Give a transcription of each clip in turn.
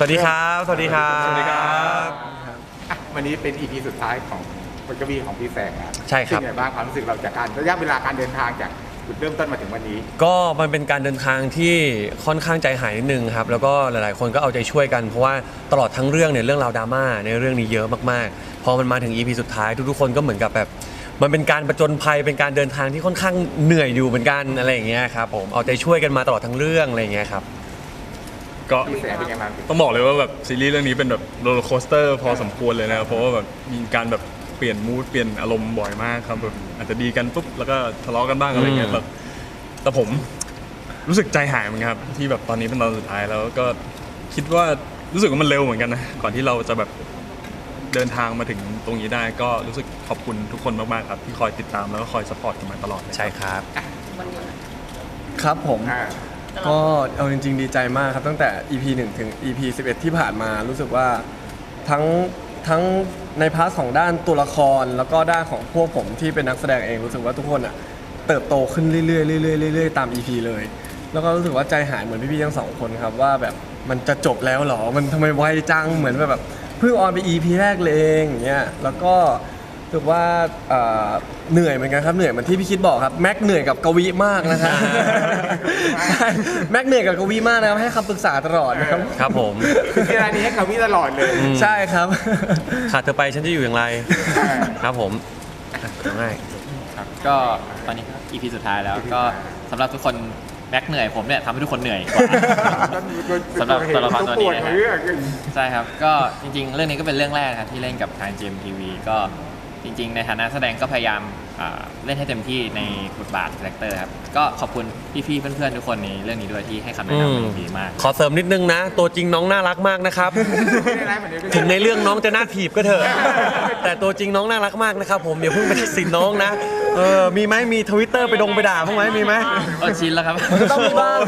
สวัสดีครับ สวัสดีครับ สวัสดีครับอะวันนี้เป็น EP สุดท้ายของผลกระบีของพี่แสงอะใช่ครับ เป็นไงบ้างความรู้สึกเราจากการระยะเวลาการเดินทางจากจุดเริ่มต้นมาถึงวันนี้ ก็มันเป็นการเดินทางที่ค่อนข้างใจหายนิดนึงครับ แล้วก็หลายๆ คนก็เอาใจช่วยกันเพราะว่าตลอดทั้งเรื่องเนี่ยเรื่องราวดราม่าในเรื่องนี้เยอะมากๆ พอมันมาถึง EP สุดท้ายทุกๆ คนก็เหมือนกับแบบมันเป็นการประจนภัยเป็นการเดินทางที่ค่อนข้างเหนื่อยอยู่เหมือนกันอะไรอย่างเงี้ยครับผมเอาใจช่วยกันมาตลอดทั้งเรื่องอะไรอย่างเงี้ยครับ ก็พี่แสงเป็นไงบ้างต้องบอกเลยว่าแบบซีรีส์เรื่องนี้เป็นแบบโรลเลอร์โคสเตอร์พอสมควรเลยนะครับเพราะว่าแบบมีการแบบเปลี่ยนมูดเปลี่ยนอารมณ์บ่อยมากครับแบบอาจจะดีกันปุ๊บแล้วก็ทะเลาะกันบ้างอะไรเงี้ยอืมแบบแต่ผมรู้สึกใจหายเหมือนกันครับที่แบบตอนนี้เป็นตอนสุดท้ายแล้วก็คิดว่ารู้สึกว่ามันเร็วเหมือนกันนะก่อนที่เราจะแบบเดินทางมาถึงตรงนี้ได้ก็รู้สึกขอบคุณทุกคนมากๆครับที่คอยติดตามแล้วก็คอยสปอร์ตกันมาตลอดเลย ใช่ครับ ครับผม อ่า ก็เอาจริง ๆ ดีใจมากครับ ตั้งแต่ EP 1 ถึง EP 11 ที่ผ่านมารู้สึกว่าทั้งทั้งในพาร์ทของด้านตัวละครแล้วก็ด้านของพวกผมที่เป็นนักแสดงเองรู้สึกว่าทุกคนอะเติบโตขึ้นเรื่อยๆเรื่อยๆเรื่อยๆตาม EP เลย แล้วก็รู้สึกว่าใจหายเหมือนพี่ๆทั้งสองคนครับว่าแบบมันจะจบแล้วเหรอมันทำไมไวจังเหมือนแบบเพิ่งออนไป EP แรกเลยเองอย่างเงี้ยแล้วก็ รู้สึกว่าเอ่อเหนื่อยเหมือนกันครับเหนื่อยเหมือนที่พี่คิดบอกครับแม็กเหนื่อยกับกวีมากนะครับใช่แม็กเหนื่อยกับกวีมากนะครับให้คำปรึกษาตลอดนะครับครับผมคือที่ร้านนี้ให้เขาวิตลอดเลยอืมใช่ครับ ขาดเธอไปฉันจะอยู่อย่างไร ครับผมอะง่ายครับก็ตอนนี้ก็ EP สุดท้ายแล้วก็สำหรับทุกคนแม็กเหนื่อยผมเนี่ยทำให้ทุกคนเหนื่อยกว่า สำหรับตัวละครตัวนี้นะฮะเรื่องใช่ครับ ก็จริงๆ เรื่องนี้ก็เป็นเรื่องแรกนะครับที่เล่นกับทาง GMTV ก็ จริง ๆ ในฐานะแสดงก็พยายามอ่าเล่นให้เต็มที่ในบทบาทคาแรคเตอร์ครับ ก็ขอบคุณพี่ๆเพื่อนๆทุกคนในเรื่องนี้ด้วยที่ให้คำๆแนะอืนำมเป็นดีมาก ขอเสริมนิดนึงนะ ตัวจริงน้องน่ารักมากนะครับไม่ได้ร้ายเหมือนเดิมถึงในเรื่องน้องจะหน้าถีบก็เถอะ แต่ตัวจริงน้องน่ารักมากนะครับ ผมอย่าเพิ่งไปตัดสินน้องนะ เออมีไหมมีทวิตเตอร์ไปดงไปด่าบ้างไหมมีไหมก็ชินแล้วครับต้องมีบ้าง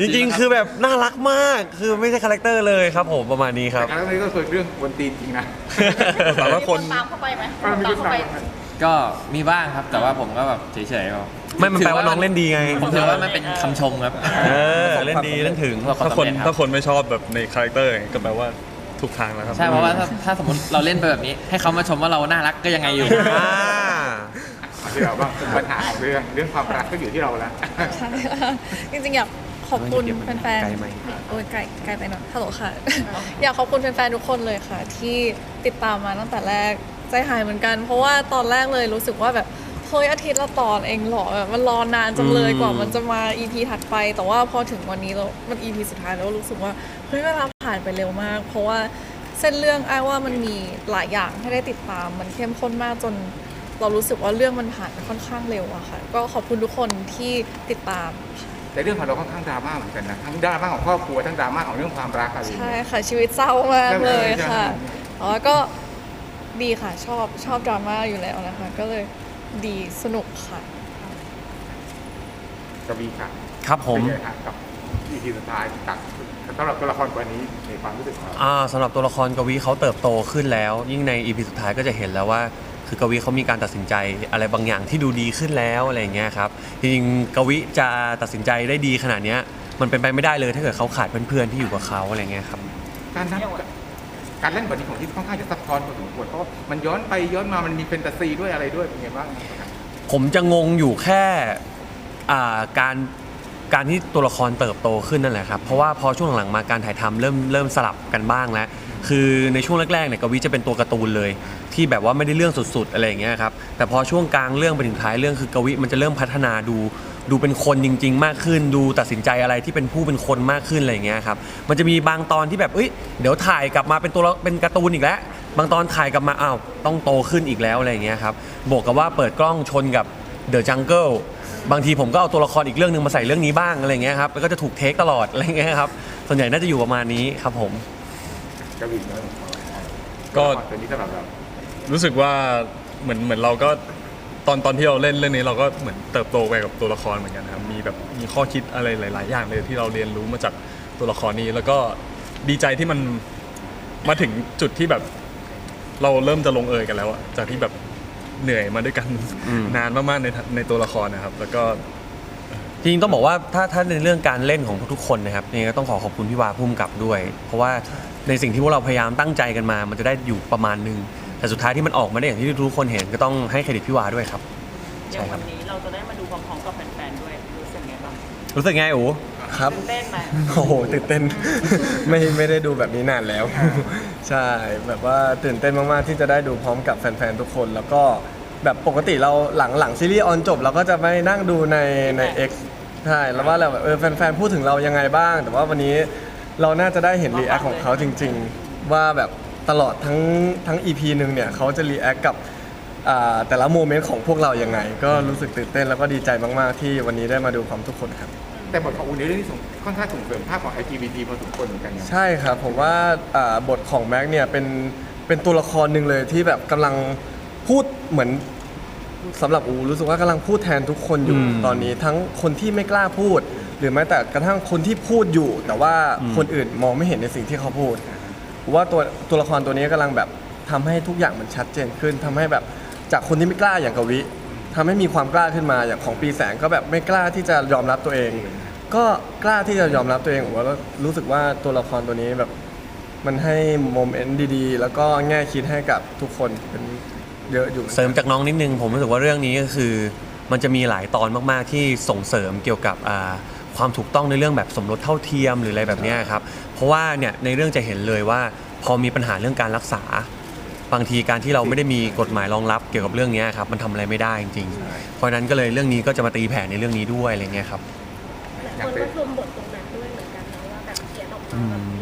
จริงๆ คือแบบน่ารักมากคือไม่ใช่คาแรคเตอร์เลยครับผมประมาณนี้ครับแต่ครั้งนี้ก็คือเรื่องบนตีนจริงนะแต่ว่าคนตามเข้าไปไหมเออมีคนตามก็มีบ้างครับแต่ว่าผมก็แบบเฉยๆครับไม่มันแปลว่าน้องเล่นดีไง ผมถือว่ามันเป็นคำชมครับเออเล่นดีเล่นถึงขอบถ้าณคนสำเร็จรับถ้าคนไม่ชอบแบบในคาแรคเตอร์ก็แปลว่าถูกทางแล้วครับ ใช่เพราะว่าถ้าถ้าสมมติเราเล่นไปแบบนี้ ให้เขามาชมว่าเราน่ารักก็ยังไงอยู่อ่า ที่เราก็ปัญหาของเรื่องเรื่องความรักก็อยู่ที่เราแล้วใช่ค่ะจริงๆอยากขอบคุณแฟนไกลไหมๆโอ้ยไกลไกลไปหน่อยฮัลโหลค่ะ อยากขอบคุณแฟนๆทุกคนเลยค่ะ ที่ติดตามมาตั้งแต่แรกใจหายเหมือนกัน เพราะว่าตอนแรกเลยรู้สึกว่าแบบเฮ้ยอาทิตย์ละตอนเองเหรอแบบมันรอนานจังเลยอืมกว่ามันจะมา EP ถัดไป แต่ว่าพอถึงวันนี้เรามัน EP สุดท้ายแล้วรู้สึกว่าเฮ้ยเวลาผ่านไปเร็วมาก เพราะว่าเส้นเรื่องไอ้ายว่ามันมีหลายอย่างให้ได้ติดตามมันเข้มข้นมากจน เรารู้สึกว่าเรื่องมันผ่านไปค่อนข้างเร็วอะค่ะ ก็ขอบคุณทุกคนที่ติดตามค่ะแต่เรื่องของเราค่อนข้างดราม่าเหมือนกันนะทั้งดราม่าของครอบครัวทั้งดราม่าของเรื่องความรักอะไรอย่างใช่เงี้ย ค่ะชีวิตเศร้ามากเลยค่ะใช่แต่ว่าก็ดีค่ะชอบชอบดราม่าอยู่แล้วนะคะ ก็เลยดีสนุกค่ะกระบี่ค่ะครับผม เป็นไงฮะกับ EP สุดท้ายตัดสำหรับตัวละครตัวนี้ในความรู้สึกของเรา อ่าสำหรับตัวละครกวีเขาเติบโตขึ้นแล้ว ยิ่งในอีพีสุดท้ายก็จะเห็นแล้วว่า คือกวีเขามีการตัดสินใจอะไรบางอย่างที่ดูดีขึ้นแล้วอะไรอย่างเงี้ยครับจริงๆกวีจะตัดสินใจได้ดีขนาดเนี้ยมันเป็นไปไม่ได้เลยถ้าเกิดเขาขาดเพื่อนๆที่อยู่กับเขาอะไรเงี้ยครับการนับการเล่นบทนี้ของที่ค่อนข้างจะซับซ้อนพอสมควรเพราะว่ามันย้อนไปย้อนมามันมีแฟนตาซีด้วยอะไรด้วยเป็นไงบ้างผมจะงงอยู่แค่อ่าการการที่ตัวละครเติบโตขึ้นนั่นแหละครับเพราะว่าพอช่วงหลังๆมาการถ่ายทำเริ่มเริ่มสลับกันบ้างแล้ว คือในช่วงแรกๆเนี่ยกวีจะเป็นตัวการ์ตูนเลย ที่แบบว่าไม่ได้เรื่องสุดๆอะไรอย่างเงี้ยครับแต่พอช่วงกลางเรื่องไปถึงท้ายเรื่องคือกวีมันจะเริ่มพัฒนาดูดูเป็นคนจริง ๆ มากขึ้น ดูตัดสินใจอะไรที่เป็นผู้เป็นคนมากขึ้นอะไรอย่างเงี้ยครับมันจะมีบางตอนที่แบบเอ้ยเดี๋ยวถ่ายกลับมาเป็นตัวละเป็นการ์ตูนอีกแล้ว บางตอนถ่ายกลับมาอ้าวต้องโตขึ้นอีกแล้วอะไรอย่างเงี้ยครับบวกกับว่าเปิดกล้องชนกับเดอะจังเกิลบางทีผมก็เอาตัวละครอีกเรื่องหนึ่งมาใส่เรื่องนี้บ้างอะไรเงี้ยครับแล้วก็จะถูกเทคตลอดอะไรเงี้ยครับส่วนใหญ่น่าจะอยู่ประมาณนี้ครับผม กระบี่เนอะก็ตัวนี้สำหรับเรารู้สึกว่าเหมือนเหมือนเราก็ตอนตอนที่เราเล่นเรื่องนี้เราก็เหมือนเติบโตไปกับตัวละครเหมือนกันครับมีแบบมีข้อคิดอะไรหลาย ๆ อย่างเลยที่เราเรียนรู้มาจากตัวละครนี้ แล้วก็ดีใจที่มันมาถึงจุดที่แบบ เราเริ่มจะลงเอยกันแล้วอะจากที่แบบเหนื่อยมาด้วยกันอืมนานมาก ๆ ในในตัวละครนะครับ แล้วก็ จริงๆต้องบอกว่าถ้าถ้าในเรื่องการเล่นของทุกๆคนนะครับยังไงก็ต้องขอขอบคุณพี่วาพุ่มกับด้วย เพราะว่าในสิ่งที่พวกเราพยายามตั้งใจกันมา มันจะได้อยู่ประมาณนึงแต่สุดท้ายที่มันออกมาได้อย่างที่ทุกคนเห็นก็ต้องให้เครดิตพี่วาด้วยครับเดี๋ยววันนี้เราจะได้มาดูพร้อมๆกับแฟนๆด้วยรู้สึกไงบ้างรู้สึกไงอู๋ครับ ตื่นเต้นไหมโอ้โหตื่นเต้น ไม่ไม่ได้ดูแบบนี้นานแล้ว ใช่แบบว่าตื่นเต้นมากๆที่จะได้ดูพร้อมกับแฟนๆทุกคน แล้วก็ แบบปกติเราหลังหลังซีรีส์ออนจบ เราก็จะไม่นั่งดูในใน X ใช่แล้วว่าเราแบบเออแฟนๆพูดถึงเรายังไงบ้าง แต่ว่าวันนี้เราน่าจะได้เห็นรีแอคของเขาจริง ๆ ว่าแบบตลอดทั้งทั้ง EP หนึ่งเนี่ยเขาจะรีแอคกับอ่าแต่ละโมเมนต์ของพวกเรายังไง ก็รู้สึกตื่นเต้นแล้วก็ดีใจมากๆ ที่วันนี้ได้มาดูพร้อมทุกคนครับ แต่บทของอูในเรื่องนี้ส่งค่อนข้างส่งเสริมภาพของ LGBT พอสมควรเหมือนกันนะใช่ครับผมว่าอ่าบทของแม็กเนี่ยเป็นเป็นตัวละครหนึ่งเลยที่แบบกำลัง พูดเหมือนสำหรับอูรู้สึกว่ากำลังพูดแทนทุกคนอยู่อืมตอนนี้ทั้งคนที่ไม่กล้าพูด หรือแม้แต่กระทั่งคนที่พูดอยู่ แต่ว่าอืมคนอื่นมองไม่เห็นในสิ่งที่เขาพูดผมว่าตัวตัวละครตัวนี้กำลังแบบทำให้ทุกอย่างมันชัดเจนขึ้นทำให้แบบจากคนที่ไม่กล้าอย่างกวิทำให้มีความกล้าขึ้นมาอย่างของปีแสงก็แบบไม่กล้าที่จะยอมรับตัวเอง ก็กล้าที่จะยอมรับตัวเองผมว่ารู้สึกว่าตัวละครตัวนี้แบบมันให้โมเมนต์ดีๆ แล้วก็แง่คิดให้กับทุกคนเป็น เยอะอยู่เสริมจากน้องนิดนึงผมรู้สึกว่าเรื่องนี้ก็คือ มันจะมีหลายตอนมากๆที่ส่งเสริมเกี่ยวกับอ่าความถูกต้องในเรื่องแบบสมรสเท่าเทียมหรืออะไรแบบเนี้ยครับเพราะว่าเนี่ยในเรื่องจะเห็นเลยว่า พอมีปัญหาเรื่องการรักษา บางทีการที่เราไม่ได้มีกฎหมายรองรับเกี่ยวกับเรื่องเนี้ยครับมันทำอะไรไม่ได้จริงๆเพราะฉะนั้นก็เลยเรื่องนี้ก็จะมาตีแผ่ในเรื่องนี้ด้วยอะไรเงี้ยครับอยากคนเป็นก็ชมบทตรงนั้นด้วยเหมือนกันนะว่าแบบเขียนออกมาแบบไม่ดี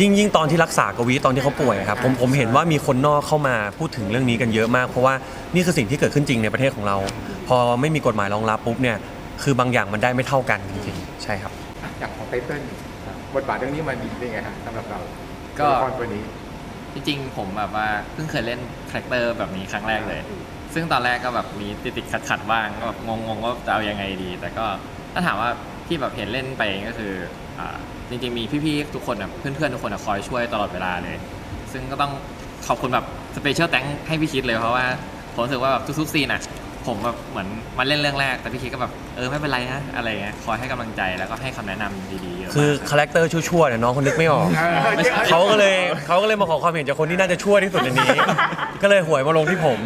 ยิ่งยิ่งตอนที่รักษากวีตอนที่เขาป่วยครับผมผมเห็นว่ามีคนนอกเข้ามาพูดถึงเรื่องนี้กันเยอะมาก เพราะว่านี่คือสิ่งที่เกิดขึ้นจริงในประเทศของเรา พอไม่มีกฎหมายรองรับปุ๊บเนี่ยคือบางอย่างมันได้ไม่เท่ากันจริงๆใช่ครับอย่างของไตเติ้ลบทบาทเรื่องนี้มันดีเป็นไงฮะสำหรับเราก็ตัวละครตัวนี้ จริงๆผมแบบว่าเพิ่งเคยเล่นคาแรคเตอร์แบบนี้ครั้งแรกเลย ซึ่งตอนแรกก็แบบมีติดๆขัดๆบ้างก็แบบงงๆว่าจะเอายังไงดี แต่ก็ถ้าถามว่าที่แบบเห็นเล่นไปก็คืออ่า จริงๆมีพี่ๆทุกคนอะเพื่อนๆทุกคนอะคอยช่วยตลอดเวลาเลย ซึ่งก็ต้องขอบคุณแบบสเปเชียลแตงให้พี่คิดเลยเพราะว่าผมรู้สึกว่าแบบทุกๆซีนอะผมแบบเหมือนมาเล่นเรื่องแรกแต่พี่คิดก็แบบเออไม่เป็นไรนะอะไรเงี้ยคอยให้กำลังใจแล้วก็ให้คำแนะนำดีๆเยอะมากคือรับคาแรคเตอร์ชั่วๆเนี่ยน้องคนนึกไม่ออกเขาก็เลยเขาก็เลยมาขอความเห็นจากคนที่น่าจะชั่วที่สุดในนี้ ก็เลยหวยมาลงที่ผม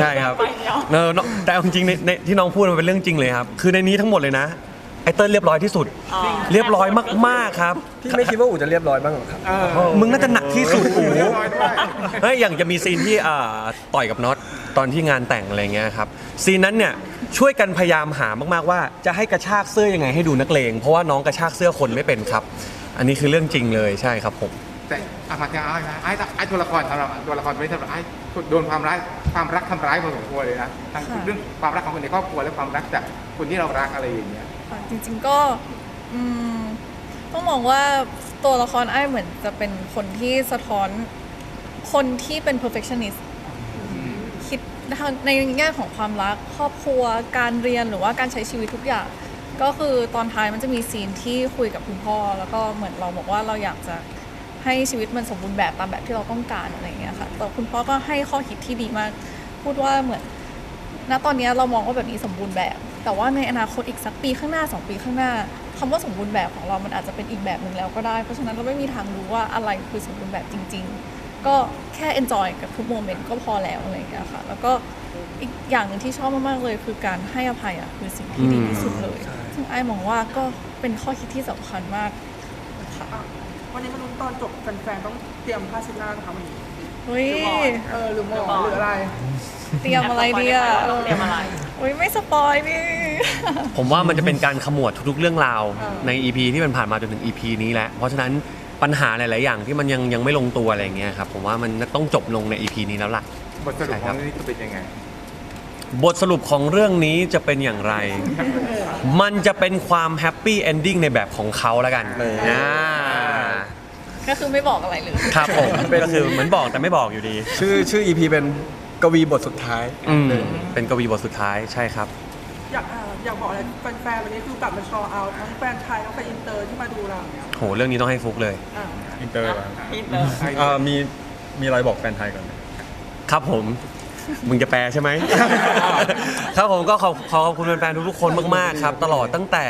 ใช่ครับเออน้องแต่เอาจริงๆในในที่น้องพูดมันเป็นเรื่องจริงเลยครับ คือในนี้ทั้งหมดเลยนะ ไอเติ้ลเรียบร้อยที่สุด เรียบร้อยมากๆครับ พี่ไม่คิดว่าอู๋จะเรียบร้อยบ้างเหรอครับ มึงน่าจะหนักที่สุดอู๋เรียบร้อยด้วยเฮ้ยอย่างจะมีซีนที่อ่าต่อยกับน็อตตอนที่งานแต่งอะไรเงี้ยครับซีนนั้นเนี่ยช่วยกันพยายามหามากๆว่า จะให้กระชากเสื้อยังไงให้ดูนักเลงเพราะว่าน้องกระชากเสื้อคนไม่เป็นครับ อันนี้คือเรื่องจริงเลยใช่ครับผมแต่อามาจะไอ้นะไอ้ไอ้ตัวละครสำหรับตัวละครตัวนี้สำหรับไอ้โดนความร้ายความรักทำร้ายพอสมควรเลยนะทั้งค่ะเรื่องความรักของคนในครอบครัวและความรักจากคนที่เรารักอะไรอย่างเงี้ย ค่ะ จริง ๆก็อืมต้องมองว่าตัวละครไอ้เหมือนจะเป็นคนที่สะท้อนคนที่เป็น perfectionist คิดในแง่ของความรัก ครอบครัวการเรียนหรือว่าการใช้ชีวิตทุกอย่าง ก็คือตอนท้ายมันจะมีซีนที่คุยกับคุณพ่อ แล้วก็เหมือนเราบอกว่าเราอยากจะให้ชีวิตมันสมบูรณ์แบบตามแบบที่เราต้องการอะไรอย่างเงี้ยค่ะแต่คุณพ่อก็ให้ข้อคิดที่ดีมาก พูดว่าเหมือนณตอนนี้เรามองว่าแบบนี้สมบูรณ์แบบ แต่ว่าในอนาคตอีกสักปีข้างหน้า 2 ปีข้างหน้าคำว่าสมบูรณ์แบบของเรามันอาจจะเป็นอีกแบบหนึ่งแล้วก็ได้ เพราะฉะนั้นเราไม่มีทางรู้ว่าอะไรคือสมบูรณ์แบบจริง ๆ ก็แค่ enjoy กับทุกโมเมนต์ก็พอแล้วอะไรอย่างเงี้ยค่ะ แล้วก็อีกอย่างหนึ่งที่ชอบมากๆเลย คือการให้อภัยอะคือสิ่งที่ดีที่สุดเลย ซึ่งไอ้มองว่าก็เป็นข้อคิดที่สำคัญมากค่ะวันนี้มาลุ้นตอนจบแฟนๆต้องเตรียมผ้าเช็ดหน้านะคะวันนี้เฮ้ยเออหรือหมอนหรืออะไร เตรียมอะไรดีอะเราเตรียมอะไรเฮ้ยไม่สปอยนี่ ผมว่ามันจะเป็นการขมวดทุกๆเรื่องราวเออใน EP ที่มันผ่านมาจนถึง EP นี้แหละ เพราะฉะนั้นปัญหาหลาย ๆ อย่างที่มันยังยังไม่ลงตัวอะไรอย่างเงี้ยครับผมว่ามันต้องจบลงใน EP นี้แล้วล่ะ บทสรุปของเรื่องนี้จะเป็นยังไง บทสรุปของเรื่องนี้จะเป็นอย่างไร มันจะเป็นความแฮปปี้เอนดิ้งในแบบของเขาแล้วกันอ่าก็คือไม่บอกอะไรเลย ครับผมก็คือเหมือนบอกแต่ไม่บอกอยู่ดี ชื่อชื่อ EP เป็น กวีบทสุดท้าย อืมเป็นกวีบทสุดท้ายใช่ครับ อยากเอ่ออยากบอกอะไรแฟนๆวันนี้คือกลับมาชอเอาทั้งแฟนไทยทั้งแฟนอินเตอร์ที่มาดูเราเนี่ยโหเรื่องนี้ต้องให้ฟุกเลย อะอินเตอร์อินเตอร์ อ่ามีมีอะไรบอกแฟนไทยก่อนไหม ครับผม มึงจะแปลใช่ไหม ครับผมก็ขอขอขอบคุณแฟนๆทุกๆคนมากๆครับ ตลอดตั้งแต่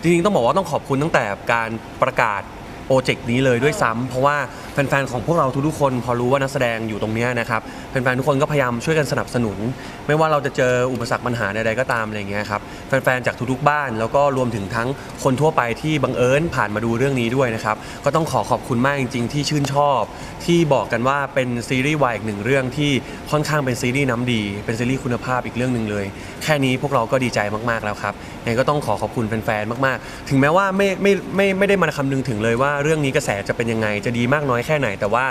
จริงๆต้องบอกว่าต้องขอบคุณตั้งแต่การประกาศ โปรเจกต์นี้เลยด้วยซ้ำเพราะว่าแฟนๆของพวกเราทุกๆคนพอรู้ว่านักแสดงอยู่ตรงเนี้ยนะครับแฟนๆทุกคนก็พยายามช่วยกันสนับสนุน ไม่ว่าเราจะเจออุปสรรคปัญหาใดๆก็ตามอะไรอย่างเงี้ยครับแฟนๆจากทุกๆบ้าน แล้วก็รวมถึงทั้งคนทั่วไปที่บังเอิญผ่านมาดูเรื่องนี้ด้วยนะครับก็ต้องขอขอบคุณมากจริง ๆ ที่ชื่นชอบ ที่บอกกันว่าเป็นซีรีส์วายอีกหนึ่งเรื่องที่ค่อนข้างเป็นซีรีส์น้ำดี เป็นซีรีส์คุณภาพอีกเรื่องหนึ่งเลย แค่นี้พวกเราก็ดีใจมากๆแล้วครับยังไงก็ต้องขอขอบคุณแฟนๆมากๆ ถึงแม้ว่าไม่ไม่ไม่ไม่ได้มาคำนึงถึงเลยว่าเรื่องนี้กระแสจะเป็นยังไง จะดีมากน้อยแค่ไหน แต่ว่า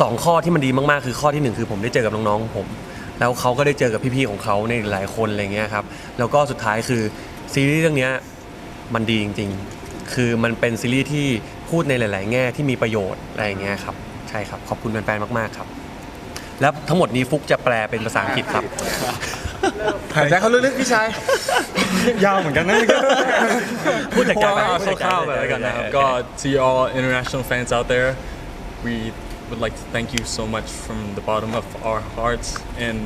สองข้อที่มันดีมากๆ คือข้อที่หนึ่งคือผมได้เจอกับน้องๆผม แล้วเขาก็ได้เจอกับพี่ๆของเขาในหลายคนอะไรเงี้ยครับแล้วก็สุดท้ายคือซีรีส์เรื่องนี้มันดีจริง ๆ คือมันเป็นซีรีส์ที่พูดในหลาย ๆ แง่ที่มีประโยชน์อะไรเงี้ยครับใช่ครับขอบคุณแฟนๆมากๆครับ แล้วทั้งหมดนี้ฟุกจะแปลเป็นภาษาอังกฤษครับ หายใจเขาลึกๆพี่ชาย ยาวเหมือนกันนะ พูดจากใจไป เพราะว่า พูดจากใจ คร่าวๆเลยแล้วกันนะครับก็ to all international fans out there we would like to thank you so much from the bottom of our hearts and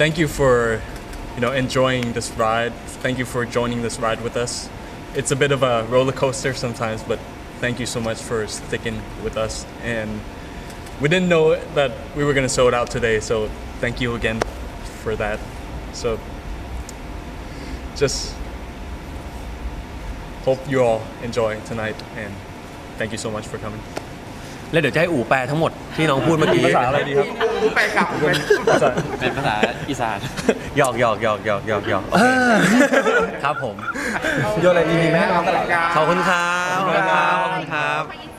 thank you for you know enjoying this ride thank you for joining this ride with us it's a bit of a roller coaster sometimes but thank you so much for sticking with us and we didn't know that we were going to sold out today so thank you again for that So just hope you all enjoy tonight and thank you so much for coming แล้วเดี๋ยวจะให้อู๋แปลทั้งหมดที่น้องพูดเมื่อกี้ ภาษาอะไรดีครับกูไปกลับไปเป็นภาษาอีสาน หยอกหยอกหยอกหยอกหยอกหยอกโอเคครับผม โยนอะไรดีๆไหมให้น้องกันเหรอขอบคุณครับ ขอบคุณครับ ขอบคุณครับขอยิน